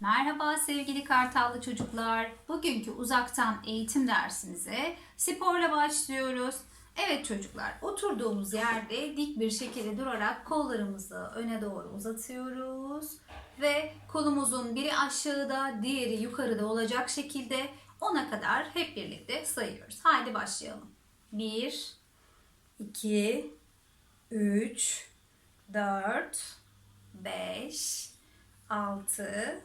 Merhaba sevgili Kartallı çocuklar. Bugünkü uzaktan eğitim dersimize sporla başlıyoruz. Evet çocuklar, oturduğumuz yerde dik bir şekilde durarak kollarımızı öne doğru uzatıyoruz ve kolumuzun biri aşağıda, diğeri yukarıda olacak şekilde ona kadar hep birlikte sayıyoruz. Haydi başlayalım. 1 2 3 4 5 6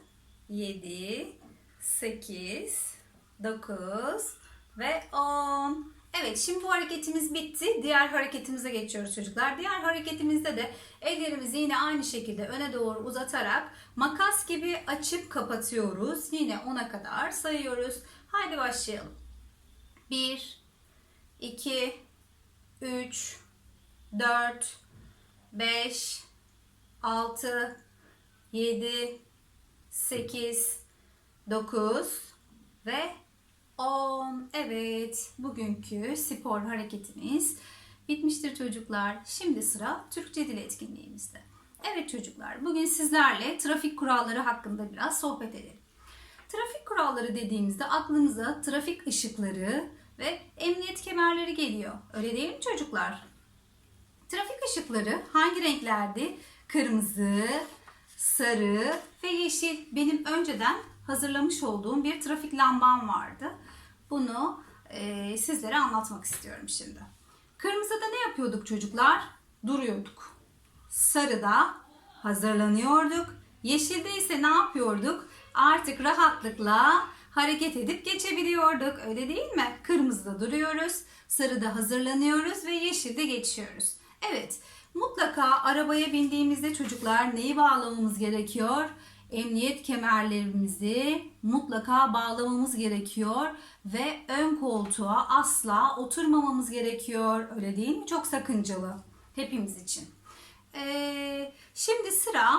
7 8 9 ve 10. Evet şimdi bu hareketimiz bitti. Diğer hareketimize geçiyoruz çocuklar. Diğer hareketimizde de ellerimizi yine aynı şekilde öne doğru uzatarak makas gibi açıp kapatıyoruz. Yine 10'a kadar sayıyoruz. Haydi başlayalım. 1 2 3 4 5 6 7 8 9 ve 10. Evet, bugünkü spor hareketimiz bitmiştir çocuklar. Şimdi sıra Türkçe dil etkinliğimizde. Evet çocuklar, bugün sizlerle trafik kuralları hakkında biraz sohbet edelim. Trafik kuralları dediğimizde aklımıza trafik ışıkları ve emniyet kemerleri geliyor. Öyle değil mi çocuklar? Trafik ışıkları hangi renklerdi? Kırmızı, sarı ve yeşil. Benim önceden hazırlamış olduğum bir trafik lambam vardı. Bunu e, sizlere anlatmak istiyorum şimdi. Kırmızıda ne yapıyorduk çocuklar? Duruyorduk. Sarıda hazırlanıyorduk. Yeşilde ise ne yapıyorduk? Artık rahatlıkla hareket edip geçebiliyorduk. Öyle değil mi? Kırmızıda duruyoruz, sarıda hazırlanıyoruz ve yeşilde geçiyoruz. Evet, mutlaka arabaya bindiğimizde çocuklar neyi bağlamamız gerekiyor? Emniyet kemerlerimizi mutlaka bağlamamız gerekiyor ve ön koltuğa asla oturmamamız gerekiyor. Öyle değil mi? Çok sakıncalı hepimiz için. Ee, şimdi sıra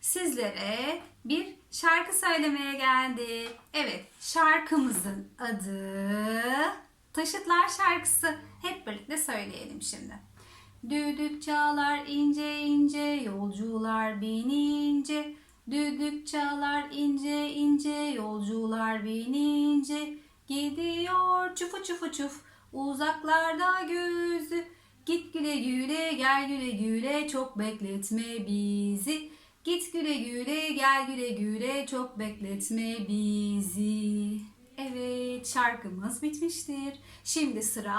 sizlere bir şarkı söylemeye geldi. Evet, şarkımızın adı Taşıtlar şarkısı. Hep birlikte söyleyelim şimdi. Düdük çalar ince ince yolcular binince Düdük çalar ince ince yolcular binince Gidiyor çufu çufu çuf uzaklarda gözü Git güle güle gel güle güle çok bekletme bizi. Git güle güle gel güle güle çok bekletme bizi. Evet şarkımız bitmiştir. Şimdi sıra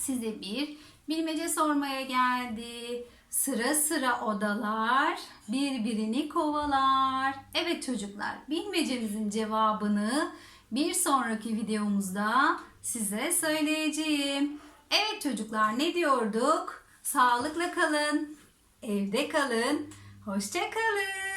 size bir bilmece sormaya geldi. Sıra sıra odalar birbirini kovalar. Evet çocuklar, bilmecemizin cevabını bir sonraki videomuzda size söyleyeceğim. Evet çocuklar, ne diyorduk? Sağlıkla kalın, evde kalın, hoşça kalın.